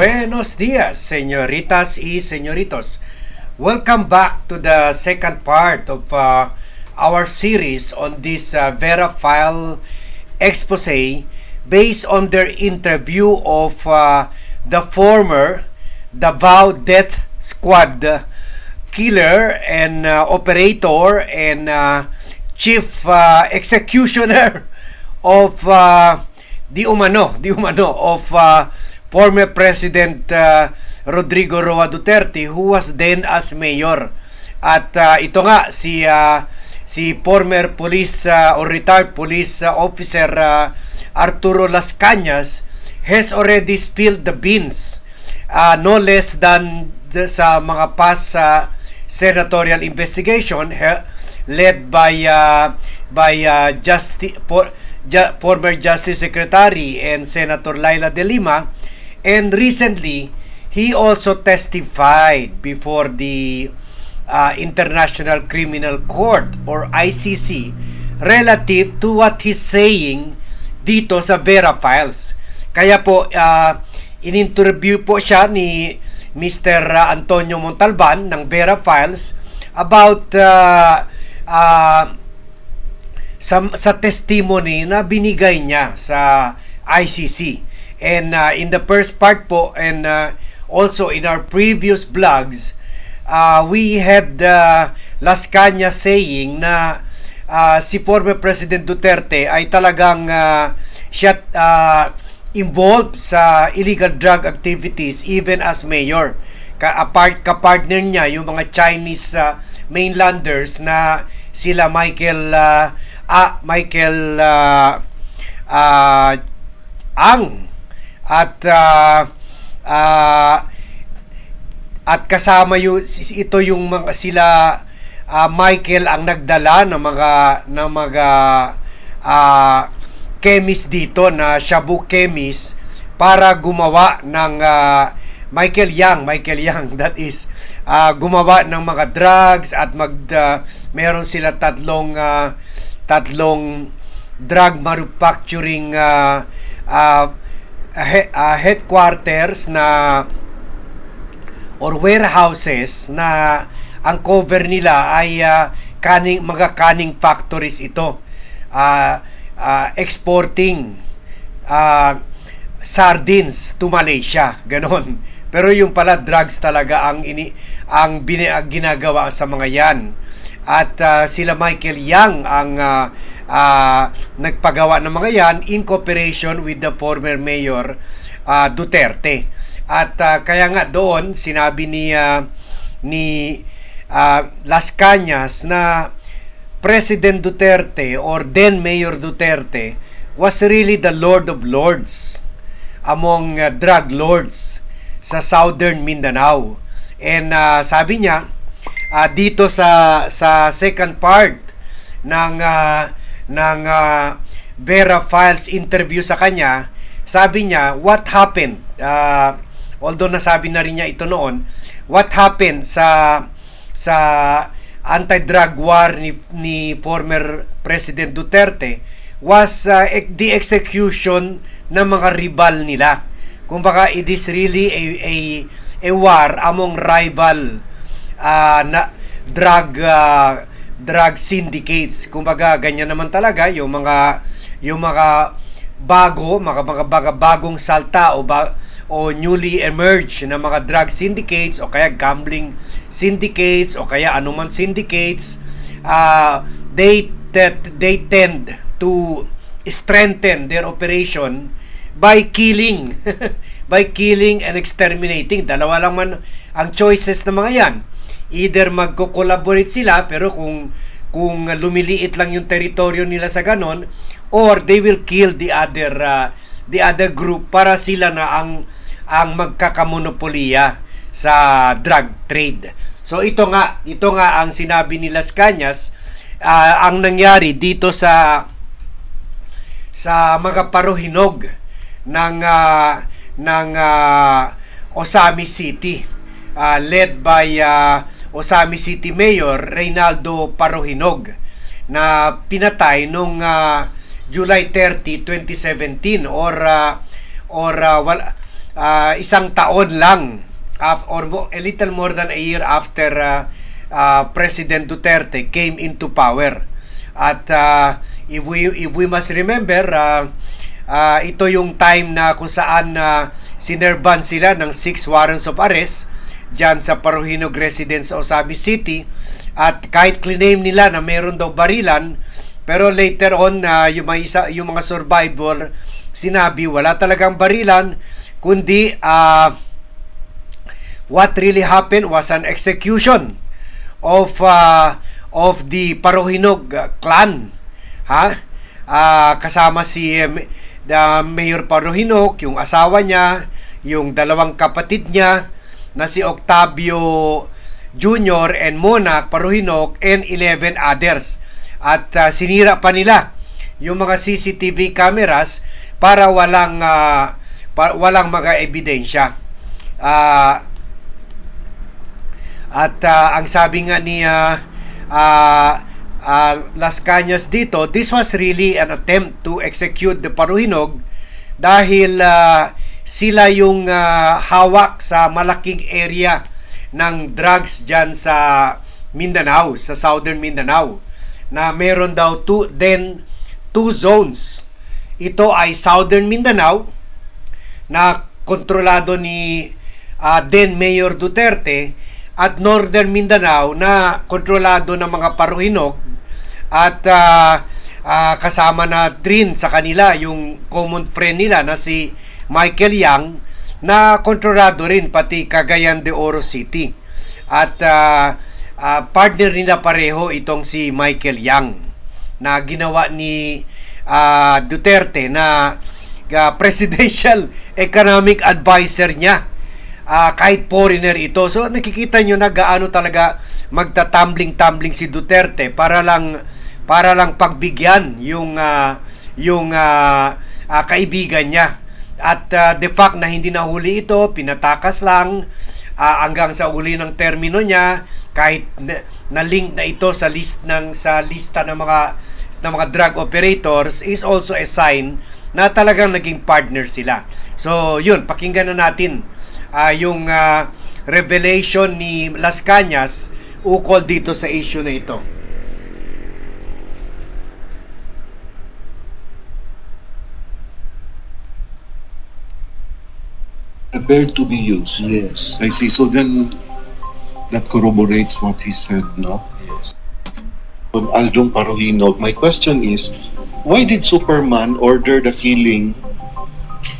Buenos dias, señoritas y señoritos. Welcome back to the second part of uh, our series on this uh, Vera File expose based on their interview of uh, the former Davao Death Squad killer and uh, operator and uh, chief uh, executioner of uh, di umano, di umano of uh, former President uh, Rodrigo Roa Duterte who was then as mayor. At uh, ito nga si uh, si former police uh, or retired police uh, officer uh, Arturo Las Cañas has already spilled the beans uh, no less than sa mga past uh, senatorial investigation he, led by uh, by uh, Justi- for, ju- former Justice Secretary and Senator Laila De Lima And recently, he also testified before the uh, International Criminal Court or ICC relative to what he's saying dito sa Vera Files. Kaya po, uh, in-interview po siya ni Mr. Antonio Montalban ng Vera Files about uh, uh, sa, sa testimony na binigay niya sa ICC. And uh, in the first part po and uh, also in our previous vlogs, uh, we had uh, Las Cañas saying na uh, si former President Duterte ay talagang uh, siya uh, involved sa illegal drug activities even as mayor. Ka-apart ka-partner niya yung mga Chinese uh, mainlanders na sila Michael uh, ah, Michael uh, uh, Ang at uh, uh, at kasama yung ito yung mga sila uh, Michael ang nagdala ng mga ng mga uh, chemist dito na Shabu chemist para gumawa ng uh, Michael Yang, Michael Yang that is uh, gumawa ng mga drugs at mag uh, meron sila tatlong uh, tatlong drug manufacturing uh, uh, uh, headquarters na or warehouses na ang cover nila ay uh, kaning mga canning factories ito. Uh, uh, exporting uh, sardines to Malaysia. Ganon pero yung pala drugs talaga ang ini ang bini, ginagawa sa mga yan at uh, sila Michael Yang ang uh, uh, nagpagawa ng mga yan in cooperation with the former mayor uh, Duterte. At uh, kaya nga doon sinabi ni uh, ni uh, Las Cañas na President Duterte or then Mayor Duterte was really the Lord of Lords among uh, drug lords sa southern Mindanao. And uh, sabi niya, uh, dito sa sa second part ng uh, ng uh, Vera Files interview sa kanya, sabi niya what happened uh, although nasabi na rin niya ito noon, what happened sa sa anti-drug war ni, ni former President Duterte was uh, the execution ng mga rival nila. Kumbaga, it is really a, a, a war among rival uh, na drug uh, drug syndicates. Kumbaga ganyan naman talaga yung mga yung mga bago, mga mga, mga bagong salta o ba, o newly emerged na mga drug syndicates o kaya gambling syndicates o kaya anuman syndicates uh, they that they tend to strengthen their operation by killing. By killing and exterminating. Dalawa lang man ang choices ng mga yan. Either magko-collaborate sila pero kung kung lumiliit lang yung teritoryo nila sa ganon or they will kill the other uh, the other group para sila na ang ang magkakamonopoliya sa drug trade. So ito nga, ito nga ang sinabi ni Las Cañas. Uh, ang nangyari dito sa sa mga paruhinog ng uh, ng uh, Osami City uh, led by uh, Osami City Mayor Reynaldo Parohinog na pinatay nung uh, July 30, 2017 or uh, or uh, wala ah, isang taon lang af- or a little more than a year after ah, ah, President Duterte came into power. At ah, if we if we must remember ah, ah, ito yung time na kung saan na sinerban sila ng six warrants of arrest dyan sa Paruhinog Residence sa Osabi City. At kahit claim nila na meron daw barilan pero later on na yung mga isa yung mga survivor sinabi wala talagang barilan kundi ah, what really happened was an execution of uh, of the Parohinog uh, clan ha? Ah, kasama si um, the Mayor Parohinog yung asawa niya yung dalawang kapatid niya na si Octavio Jr. and Mona Parohinog and 11 others at ah, sinira pa nila yung mga CCTV cameras para walang ah, pa- walang mga ebidensya Ah, at ah, ang sabi nga ni ah, ah, ah, Las Cañas dito, this was really an attempt to execute the Paruhinog dahil ah, sila yung ah, hawak sa malaking area ng drugs dyan sa Mindanao, sa Southern Mindanao na meron daw two, then two zones. Ito ay Southern Mindanao na kontrolado ni ah, then Mayor Duterte at Northern Mindanao na kontrolado ng mga paruhinog at ah, ah, kasama na rin sa kanila yung common friend nila na si Michael Yang na kontrolado rin pati Cagayan de Oro City at ah, ah, partner nila pareho itong si Michael Yang na ginawa ni ah, Duterte na ah, presidential economic advisor niya Ah, kahit foreigner ito. So nakikita nyo na gaano talaga magtatumbling-tumbling si Duterte para lang para lang pagbigyan yung ah, yung ah, ah, kaibigan niya. At ah, the fact na hindi nahuli ito, pinatakas lang ah, hanggang sa uli ng termino niya kahit na, na link na ito sa list ng sa lista ng mga ng mga drug operators is also a sign na talagang naging partner sila. So, yun, pakinggan na natin ah, yung ah, revelation ni Las Cañas ukol dito sa issue na ito. Prepared to be used. Yes. I see. So then that corroborates what he said, no? Yes. From Aldong Paruhino, my question is, why did Superman order the killing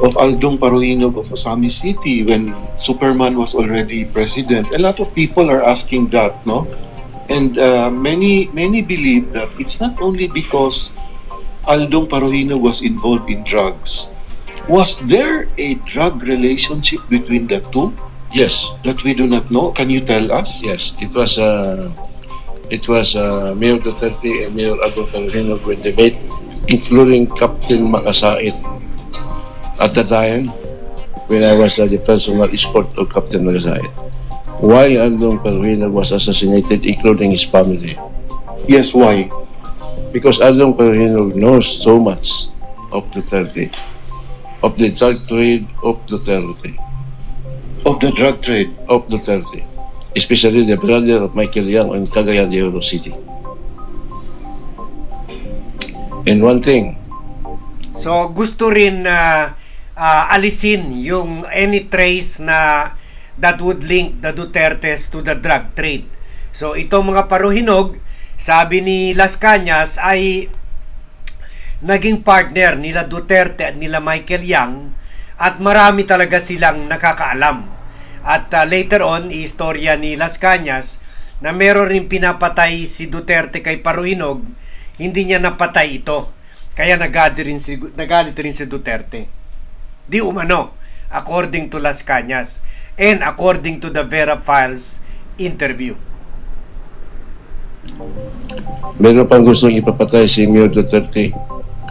of Aldong Paruhino of Osami City when Superman was already president? A lot of people are asking that, no? And uh, many many believe that it's not only because Aldong Paruhino was involved in drugs. Was there a drug relationship between the two Yes. that we do not know? Can you tell us? Yes. It was uh, it was uh, Mayor Duterte and Mayor Aldo Carrino when they met, including Captain Makasait. At the time, when I was uh, the personal escort of Captain Makasait. Why Aldo Carrino was assassinated, including his family? Yes, why? Because Aldo Carrino knows so much of Duterte, of the drug trade of Duterte. Of the drug trade. of Duterte, especially the brother of Michael Young in Cagayan de Oro City. And one thing, So gusto rin na ah, alisin yung any trace na that would link the Dutertes to the drug trade. So itong mga paruhinog, sabi ni Las Cañas ay naging partner nila Duterte at nila Michael Yang at marami talaga silang nakakaalam. At ah, later on, istorya ni Las Cañas na meron rin pinapatay si Duterte kay Paruhinog, hindi niya napatay ito. Kaya nagalit rin si, nagalit rin si Duterte. Di umano, according to Las Cañas and according to the Vera Files interview. meron pang gustong ipapatay si Mayor Duterte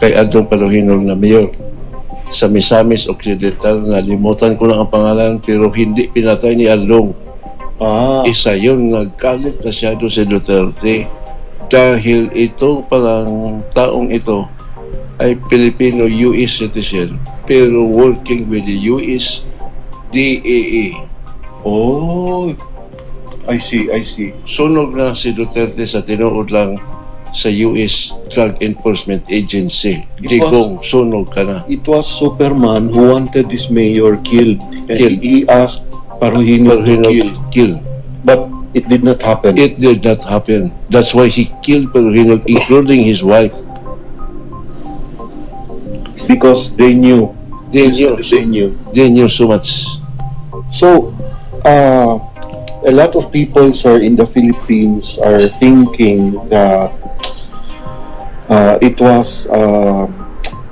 kay Adong Paluhinog na mayor sa Misamis Occidental. Nalimutan ko lang ang pangalan pero hindi pinatay ni Adong. Ah, Isa yun, nagkalit masyado si Duterte dahil ito palang taong ito ay Filipino US citizen pero working with the US DEA. Oh, I see, I see. Sunog na si Duterte sa tinuod lang sa US Drug Enforcement Agency. It was- Digong, sunog ka na. It was Superman who wanted this mayor killed. And Killed. he asked Paruhino to Peruhino kill. kill. But it did not happen. It did not happen. That's why he killed Peruhino, including his wife. because they knew. They knew, They knew. they knew so much. So, uh, a lot of people, sir, in the Philippines are thinking that uh, it was uh,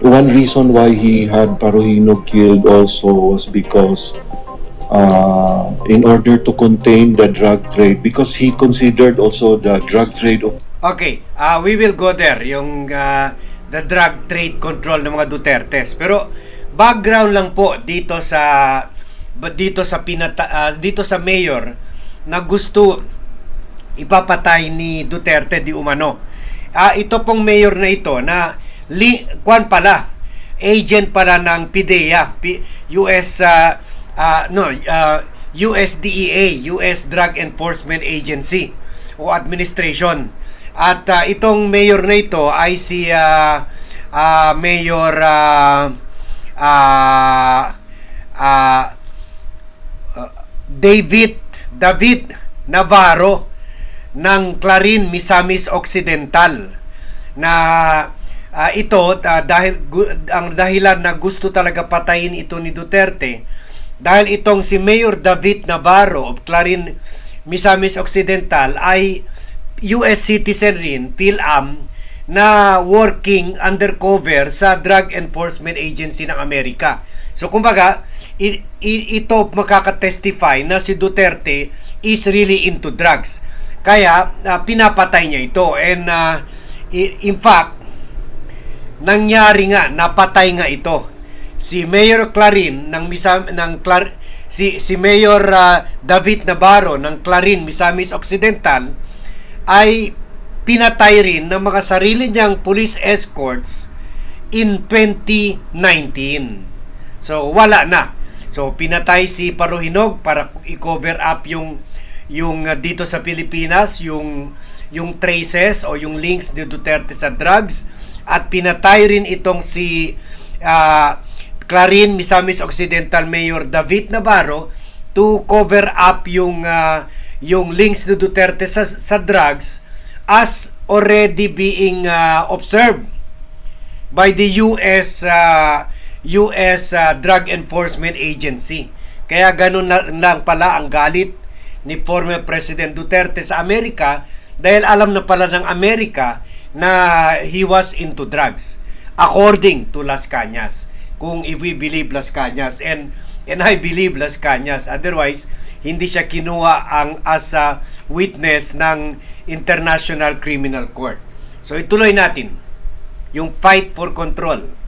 one reason why he had Paruhino killed also was because uh, in order to contain the drug trade, because he considered also the drug trade of Okay, uh, we will go there, yung uh, the drug trade control ng mga Dutertes. Pero background lang po dito sa dito sa pinata, ah, dito sa mayor na gusto ipapatay ni Duterte di umano. Ah, ito pong mayor na ito na li, kwan pala agent pala ng PIDEA, P- US ah, ah, no, ah, USDEA, US Drug Enforcement Agency o administration. At ah, itong mayor na ito ay si ah, ah, Mayor ah, ah, ah, David David Navarro ng Clarin Misamis Occidental na ah, ito ah, dahil gu- ang dahilan na gusto talaga patayin ito ni Duterte dahil itong si Mayor David Navarro of Clarin Misamis Occidental ay US citizen rin, PhilAm, na working undercover sa Drug Enforcement Agency ng Amerika. So kumbaga, i- i- ito makakatestify na si Duterte is really into drugs. Kaya ah, pinapatay niya ito and i- in fact nangyari nga napatay nga ito si Mayor Clarin ng Misam ng Clar si si Mayor ah, David Navarro ng Clarin Misamis Occidental ay pinatay rin ng mga sarili niyang police escorts in 2019. So wala na. So pinatay si Paruhinog para i-cover up yung yung uh, dito sa Pilipinas yung yung traces o yung links ni Duterte sa drugs at pinatay rin itong si ah, Clarin Misamis Occidental Mayor David Navarro to cover up yung ah, yung links ni Duterte sa, sa drugs as already being ah, observed by the US uh, US uh, Drug Enforcement Agency. Kaya ganun lang pala ang galit ni former President Duterte sa Amerika dahil alam na pala ng Amerika na he was into drugs according to Las Cañas kung we believe Las Cañas. And and I believe Las Cañas. Otherwise hindi siya kinuha ang as a witness ng International Criminal Court. So ituloy natin yung fight for control.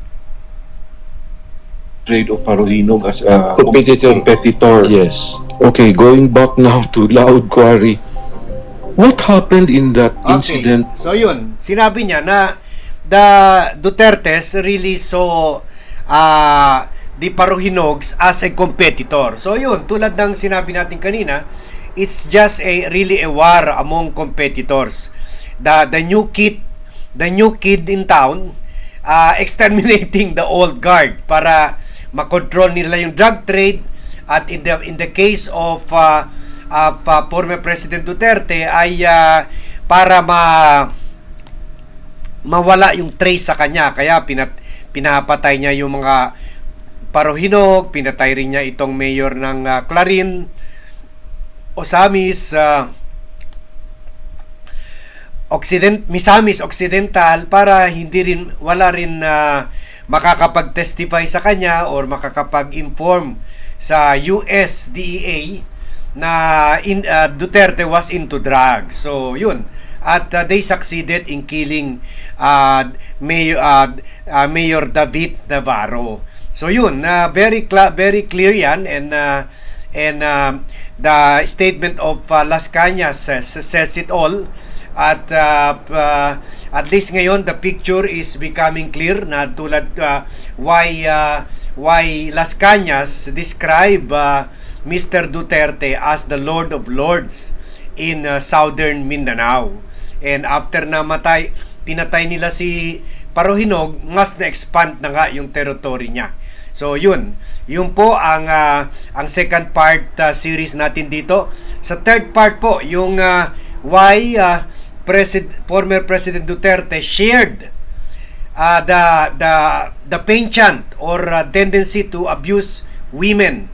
Trade of Paruhinog as a Competitor. competitor. Yes. Okay, going back now to Loud Quarry. What happened in that incident? So yun, sinabi niya na the Dutertes really saw uh, the Paruhinogs as a competitor. So yun, tulad ng sinabi natin kanina, it's just a really a war among competitors. The the new kid, the new kid in town uh, exterminating the old guard para makontrol nila yung drug trade at in the in the case of uh, uh, pa- former President Duterte ay uh, para ma mawala yung trace sa kanya. Kaya pinat pinapatay niya yung mga Parohinog, pinatay rin niya itong mayor ng uh, Clarin Osamis uh, Occident Misamis Occidental para hindi rin wala rin na makakapag-testify sa kanya or makakapag-inform sa US DEA na in, uh, Duterte was into drugs. So, yun. At uh, they succeeded in killing uh, Mayor, uh, uh, Mayor David Navarro. So, yun. Uh, very, cla- very clear yan and uh, and uh, the statement of uh, Las Cañas says, says it all at uh, uh, at least ngayon the picture is becoming clear na tulad uh, why uh, why Las Cañas describe uh, Mr. Duterte as the Lord of Lords in uh, southern Mindanao. And after na matay, pinatay nila si Parohinog, mas na-expand na nga yung territory niya. So yun, yun po ang ah, ang second part ah, series natin dito. Sa third part po, yung ah, why ah, President former President Duterte shared uh, the the the penchant or uh, tendency to abuse women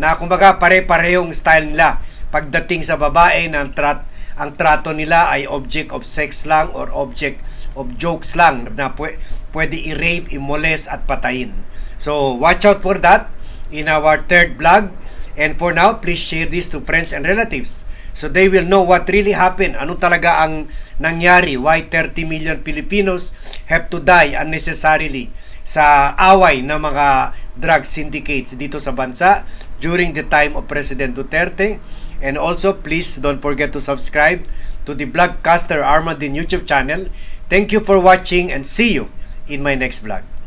na kumbaga pare-parehong style nila. Pagdating sa babae na trat ang trato nila ay object of sex lang or object of jokes lang na pwe, pwede i-rape, i-molest at patayin. So watch out for that in our third vlog. And for now please share this to friends and relatives so they will know what really happened. Ano talaga ang nangyari? Why 30 million Filipinos have to die unnecessarily sa away ng mga drug syndicates dito sa bansa during the time of President Duterte. And also, please don't forget to subscribe to the Vlogcaster Armadin YouTube channel. Thank you for watching and see you in my next vlog.